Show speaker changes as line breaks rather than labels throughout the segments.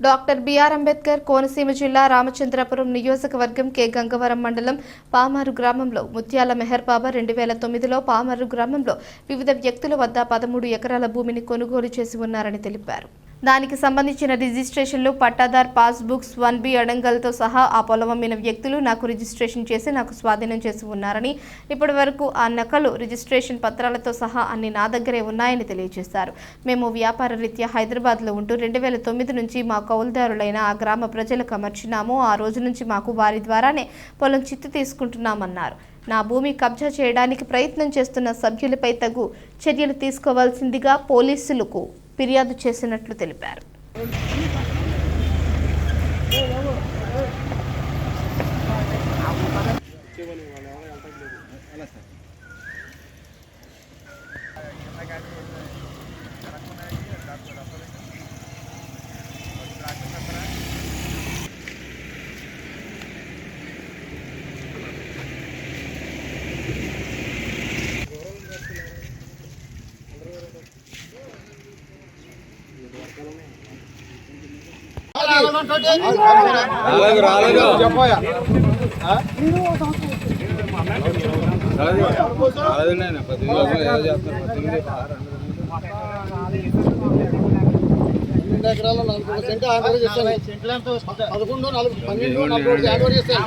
Doctor BR Ambedkar Konaseema జిల్లా రామచంద్రపురం నియోజకవర్గం K. Gangavaram మండలం పామారు గ్రామంలో ముత్యాల మెహర్ బాబా రెండు వేల తొమ్మిదిలో పామారు గ్రామంలో వివిధ వ్యక్తుల వద్ద పదమూడు ఎకరాల భూమిని కొనుగోలు చేసి ఉన్నారని తెలిపారు. దానికి సంబంధించిన రిజిస్ట్రేషన్లు pattadar pass books one B అడంగల్తో సహా ఆ పొలం అమ్మిన వ్యక్తులు నాకు రిజిస్ట్రేషన్ చేసి నాకు స్వాధీనం చేసి ఉన్నారని ఇప్పటి వరకు ఆ నకలు రిజిస్ట్రేషన్ పత్రాలతో సహా అన్ని నా దగ్గరే ఉన్నాయని తెలియజేశారు. మేము వ్యాపార రీత్యా హైదరాబాద్లో ఉంటూ రెండు వేల తొమ్మిది నుంచి మా కౌలుదారులైన ఆ గ్రామ ప్రజలకు అమర్చినాము. ఆ రోజు నుంచి మాకు వారి ద్వారానే పొలం చిత్తు తీసుకుంటున్నామన్నారు. నా భూమి కబ్జా చేయడానికి ప్రయత్నం చేస్తున్న సభ్యులపై తగు చర్యలు తీసుకోవాల్సిందిగా పోలీసులకు ఫిర్యాదు చేసినట్లు తెలిపారు.
అలా సార్
రెండు ఎకరాలు నలభై సెంట్ ఆంధ్ర చేస్తాను పదకొండు నాలుగు పన్నెండు నలభై ఒకటి ఆంధ్ర చేస్తాను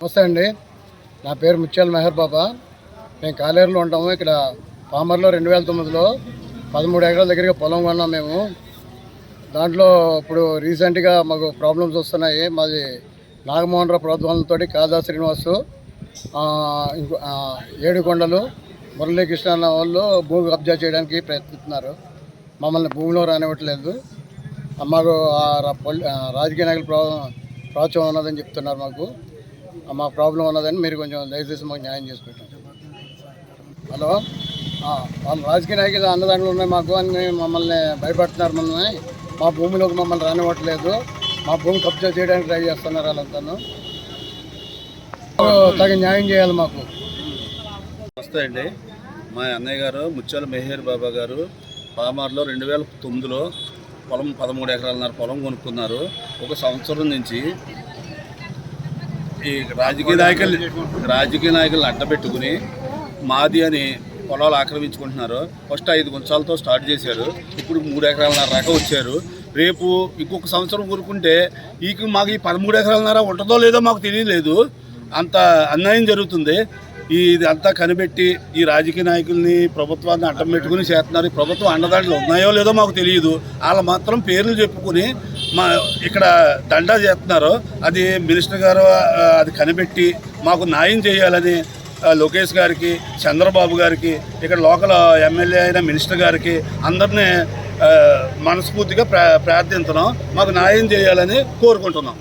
నమస్తే అండి. నా పేరు ముత్యాల మెహర్ బాబా. మేము కాలేరులో ఉంటాము. ఇక్కడ పామర్లో రెండు వేల తొమ్మిదిలో పదమూడు ఎకరాల దగ్గరగా పొలం కొన్నాం మేము. దాంట్లో ఇప్పుడు రీసెంట్గా మాకు ప్రాబ్లమ్స్ వస్తున్నాయి. మాది నాగమోహన్ రావు ప్రభుత్వాలతో కాదా శ్రీనివాసు ఇంకో ఏడుకొండలు మురళీకృష్ణ అన్న వాళ్ళు భూమి కబ్జా చేయడానికి ప్రయత్నిస్తున్నారు. మమ్మల్ని భూమిలో రానివ్వట్లేదు. మాకు ఆ రాజకీయ నాయకులు ప్రా ప్రాచుర్యం ఉన్నదని చెప్తున్నారు మాకు. మాకు ప్రాబ్లం ఉన్నదని మీరు కొంచెం దయచేసి మాకు న్యాయం చేసి పెట్టండి. హలో? వాళ్ళు రాజకీయ నాయకులు అన్నదాంట్లో ఉన్నాయి మాకు అని మమ్మల్ని భయపడుతున్నారు మమ్మల్ని. మా భూమిలోకి మమ్మల్ని రానివ్వట్లేదు. మా భూమి కబ్జా చేయడానికి ట్రై చేస్తున్నారు వాళ్ళంతాను తగిన న్యాయం చేయాలి మాకు.
నమస్తే అండి. మా అన్నయ్య గారు ముత్యాల మెహేర్ బాబా గారు పామార్లో రెండు వేల తొమ్మిదిలో పొలం పదమూడు ఎకరాలన్నర పొలం కొనుక్కున్నారు. ఒక సంవత్సరం నుంచి ఈ రాజకీయ నాయకులు రాజకీయ నాయకులను అడ్డపెట్టుకుని మాది అని పొలాలు ఆక్రమించుకుంటున్నారు. ఫస్ట్ ఐదు గుంచాలతో స్టార్ట్ చేశారు. ఇప్పుడు మూడు ఎకరాలన్నర దాకా వచ్చారు. రేపు ఇంకొక సంవత్సరం కూరుకుంటే ఈ మాకు ఈ పదమూడు ఎకరాలన్నర ఉంటుందో లేదో మాకు తెలియలేదు. అంత అన్యాయం జరుగుతుంది. ఈ ఇది అంతా కనిపెట్టి ఈ రాజకీయ నాయకుల్ని ప్రభుత్వాన్ని అడ్డం పెట్టుకుని చేస్తున్నారు. ఈ ప్రభుత్వం అండదండలు ఉన్నాయో లేదో మాకు తెలియదు. వాళ్ళు మాత్రం పేర్లు చెప్పుకుని మా ఇక్కడ దండా చేస్తున్నారు. అది మినిస్టర్ గారు అది కనిపెట్టి మాకు న్యాయం చేయాలని లోకేష్ గారికి చంద్రబాబు గారికి ఇక్కడ లోకల్ ఎమ్మెల్యే అయిన మినిస్టర్ గారికి అందరినీ మనస్ఫూర్తిగా ప్రార్థించడం ప్రార్థిస్తున్నాం మాకు న్యాయం చేయాలని కోరుకుంటున్నాం.